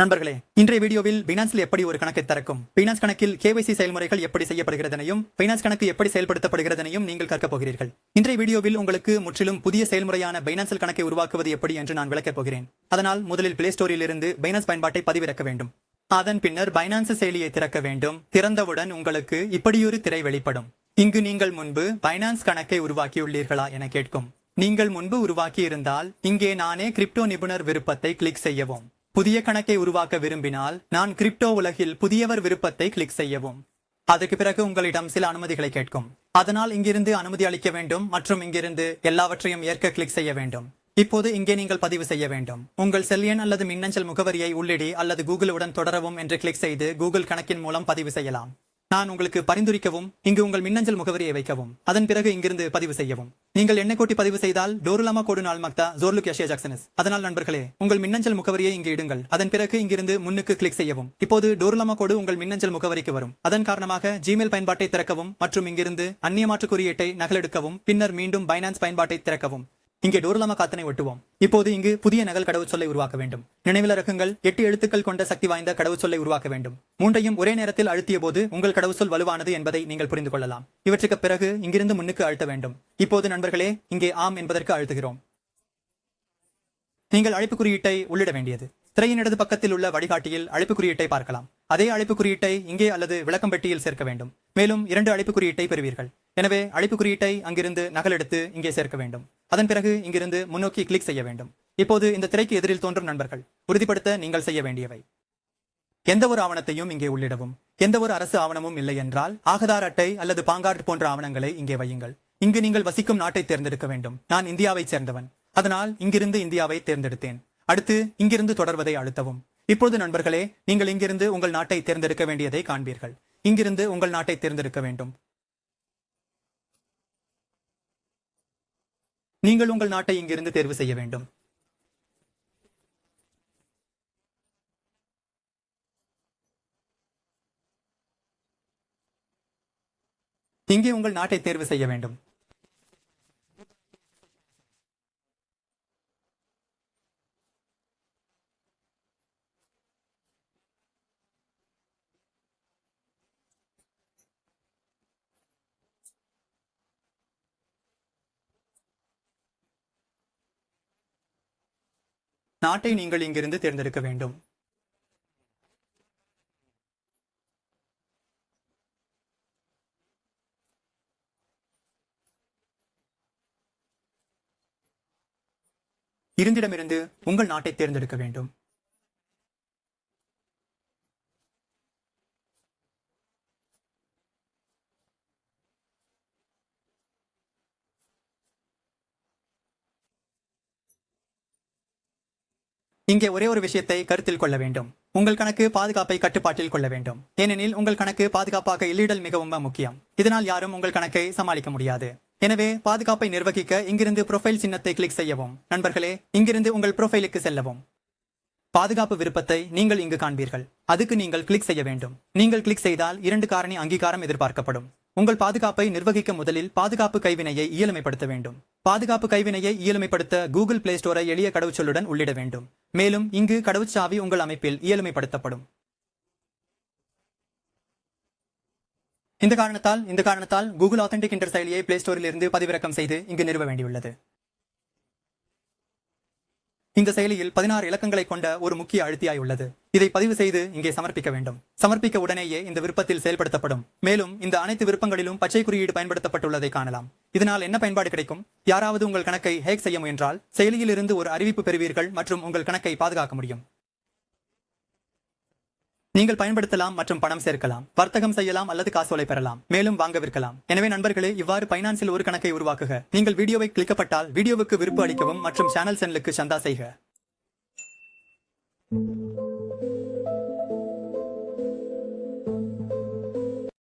நண்பர்களே இன்றைய வீடியோவில் பினான்ஸில் எப்படி ஒரு கணக்கை திறக்கும்? பினான்ஸ் கணக்கில் கேவைசி செயல்முறைகள் எப்படி செய்யப்படுகிறதனையும் பினான்ஸ் கணக்கு எப்படி செயல்படுத்தப்படுகிறதனையும் நீங்கள் கற்கப் போகிறீர்கள். இன்றைய வீடியோவில் உங்களுக்கு முற்றிலும் புதிய செயல்முறையான பைனான்சல் கணக்கை உருவாக்குவது எப்படி என்று நான் விளக்கப் போகிறேன். அதனால் முதலில் பிளே ஸ்டோரில் இருந்து பைனான்ஸ் பயன்பாட்டை பதிவிறக்க வேண்டும். அதன் பின்னர் பைனான்ஸ் செயலியை திறக்க வேண்டும். திறந்தவுடன் உங்களுக்கு இப்படியொரு திரை வெளிப்படும். இங்கு நீங்கள் முன்பு பைனான்ஸ் கணக்கை உருவாக்கியுள்ளீர்களா என கேட்கும். நீங்கள் முன்பு உருவாக்கி இருந்தால் இங்கே நானே கிரிப்டோ நிபுணர் விருப்பத்தை கிளிக் செய்யவும். புதிய கணக்கை உருவாக்க விரும்பினால் நான் கிரிப்டோ உலகில் புதியவர் விருப்பத்தை கிளிக் செய்யவும். அதுக்கு பிறகு உங்களிடம் சில அனுமதிகளை கேட்கும். அதனால் இங்கிருந்து அனுமதி அளிக்க வேண்டும் மற்றும் இங்கிருந்து எல்லாவற்றையும் ஏற்க கிளிக் செய்ய வேண்டும். இப்போது இங்கே நீங்கள் பதிவு செய்ய வேண்டும். உங்கள் செல்லியன் அல்லது மின்னஞ்சல் முகவரியை உள்ளிடி அல்லது கூகுளுடன் தொடரவும் என்று கிளிக் செய்து கூகுள் கணக்கின் மூலம் பதிவு செய்யலாம். நான் உங்களுக்கு பரிந்துரைக்கவும் இங்கு உங்கள் மின்னஞ்சல் முகவரியை வைக்கவும். அதன் பிறகு இங்கிருந்து பதிவு செய்யவும். நீங்கள் எண்ணெய் கூட்டி பதிவு செய்தால் டோருலாமா கோடு நாள் மக்தா ஜோர்லுக் யஷியா ஜாக்சனஸ். அதனால் நண்பர்களே உங்கள் மின்னஞ்சல் முகவரியை இங்கு இடுங்கள். அதன் பிறகு இங்கிருந்து முன்னுக்கு கிளிக் செய்யவும். இப்போது டோருலாமா கோடு உங்கள் மின்னஞ்சல் முகவரிக்கு வரும். அதன் காரணமாக ஜிமெயில் பயன்பாட்டை திறக்கவும் மற்றும் இங்கிருந்து அந்நிய மாற்று குறியீட்டை நகலெடுக்கவும் பின்னர் மீண்டும் பைனான்ஸ் பயன்பாட்டை திறக்கவும். இங்கே டோர்லாமா காத்தனை ஒட்டுவோம். இப்போது இங்கு புதிய நகல் கடவுச்சொல்லை உருவாக்க வேண்டும். நினைவில் ரகங்கள் எட்டு எழுத்துக்கள் கொண்ட சக்தி வாய்ந்த கடவுச்சொல்லை உருவாக்க வேண்டும். மூன்றையும் ஒரே நேரத்தில் அழுத்திய போது உங்கள் கடவுச்சொல் வலுவானது என்பதை நீங்கள் புரிந்து கொள்ளலாம். இவற்றுக்கு பிறகு இங்கிருந்து முன்னுக்கு அழுத்த வேண்டும். இப்போது நண்பர்களே இங்கே ஆம் என்பதற்கு அழுத்துகிறோம். நீங்கள் அழைப்பு குறியீட்டை உள்ளிட வேண்டியது. திரையின் இடது பக்கத்தில் உள்ள வழிகாட்டியில் அழைப்பு குறியீட்டை பார்க்கலாம். அதே அழைப்பு குறியீட்டை இங்கே அல்லது விளக்கம்பெட்டியில் சேர்க்க வேண்டும். மேலும் இரண்டு அழைப்பு குறியீட்டை பெறுவீர்கள். எனவே அழைப்பு குறியீட்டை அங்கிருந்து நகலெடுத்து இங்கே சேர்க்க வேண்டும். அதன் பிறகு இங்கிருந்து முன்னோக்கி கிளிக் செய்ய வேண்டும். இப்போது இந்த திரைக்கு எதிரில் தோன்றும் நண்பர்கள் உறுதிப்படுத்த நீங்கள் செய்ய வேண்டியவை. எந்த ஒரு ஆவணத்தையும் இங்கே உள்ளிடவும். எந்த ஒரு அரசு ஆவணமும் இல்லை என்றால் ஆகதார் அட்டை அல்லது பாங்கார்டு போன்ற ஆவணங்களை இங்கே வையுங்கள். இங்கு நீங்கள் வசிக்கும் நாட்டை தேர்ந்தெடுக்க வேண்டும். நான் இந்தியாவைச் சேர்ந்தவன். அதனால் இங்கிருந்து இந்தியாவை தேர்ந்தெடுத்தேன். அடுத்து இங்கிருந்து தொடர்வதை அழுத்தவும். இப்போது நண்பர்களே நீங்கள் இங்கிருந்து உங்கள் நாட்டை தேர்ந்தெடுக்க வேண்டியதை காண்பீர்கள். இங்கிருந்து உங்கள் நாட்டை தேர்ந்தெடுக்க வேண்டும். நீங்கள் உங்கள் நாட்டை இங்கிருந்து தேர்வு செய்ய வேண்டும். இங்கே உங்கள் நாட்டை தேர்வு செய்ய வேண்டும். நாட்டை நீங்கள் இங்கிருந்து தேர்ந்தெடுக்க வேண்டும். இருந்திடமிருந்து உங்கள் நாட்டை தேர்ந்தெடுக்க வேண்டும். இங்கே ஒரே ஒரு விஷயத்தை கருத்தில் கொள்ள வேண்டும். உங்கள் கணக்கு பாதுகாப்பை கட்டுப்பாட்டில் கொள்ள வேண்டும். ஏனெனில் உங்கள் கணக்கு பாதுகாப்பாக இல்லிடல் மிகவும் முக்கியம். இதனால் யாரும் உங்கள் கணக்கை சமாளிக்க முடியாது. எனவே பாதுகாப்பை நிர்வகிக்க இங்கிருந்து ப்ரொஃபைல் சின்னத்தை கிளிக் செய்யவும். நண்பர்களே இங்கிருந்து உங்கள் ப்ரொஃபைலுக்கு செல்லவும். பாதுகாப்பு விருப்பத்தை நீங்கள் இங்கு காண்பீர்கள். அதுக்கு நீங்கள் கிளிக் செய்ய வேண்டும். நீங்கள் கிளிக் செய்தால் இரண்டு காரணி அங்கீகாரம் எதிர்பார்க்கப்படும். உங்கள் பாதுகாப்பை நிர்வகிக்க முதலில் பாதுகாப்பு கைவினையை இயலமைப்படுத்த வேண்டும். பாதுகாப்பு கைவினையை இயலமைப்படுத்த கூகுள் பிளே ஸ்டோரை எளிய கடவுச்சொல்லுடன் உள்ளிட வேண்டும். மேலும் இங்கு கடவுச்சாவி உங்கள் அமைப்பில் இயலமைப்படுத்தப்படும். இந்த காரணத்தால் இந்த காரணத்தால் கூகுள் ஆத்தென்டிக் இன்டர் செயலியை பிளே ஸ்டோரில் இருந்து பதிவிறக்கம் செய்து இங்கு நிறுவ வேண்டியுள்ளது. இந்த செயலியில் பதினாறு இலக்கங்களை கொண்ட ஒரு முக்கிய அழுத்தியாய் உள்ளது. இதை பதிவு செய்து இங்கே சமர்ப்பிக்க வேண்டும். சமர்ப்பிக்க உடனேயே இந்த விருப்பத்தில் செயல்படுத்தப்படும். மேலும் இந்த அனைத்து விருப்பங்களிலும் பச்சை குறியீடு பயன்படுத்தப்பட்டுள்ளதை காணலாம். இதனால் என்ன பயன்பாடு கிடைக்கும்? யாராவது உங்கள் கணக்கை ஹேக் செய்ய முயன்றால் செயலியில் இருந்து ஒரு அறிவிப்பு பெறுவீர்கள் மற்றும் உங்கள் கணக்கை பாதுகாக்க முடியும். நீங்கள் பயன்படுத்தலாம் மற்றும் பணம் சேர்க்கலாம். வர்த்தகம் செய்யலாம் அல்லது காசோலை பெறலாம். மேலும் வாங்க விற்கலாம். எனவே நண்பர்களே இவ்வாறு பைனான்சில் ஒரு கணக்கை உருவாக்குக. நீங்கள் வீடியோவை கிளிக்கப்பட்டால் வீடியோவுக்கு விருப்பு அளிக்கவும் மற்றும் சேனல் சென்னலுக்கு சந்தா செய்க.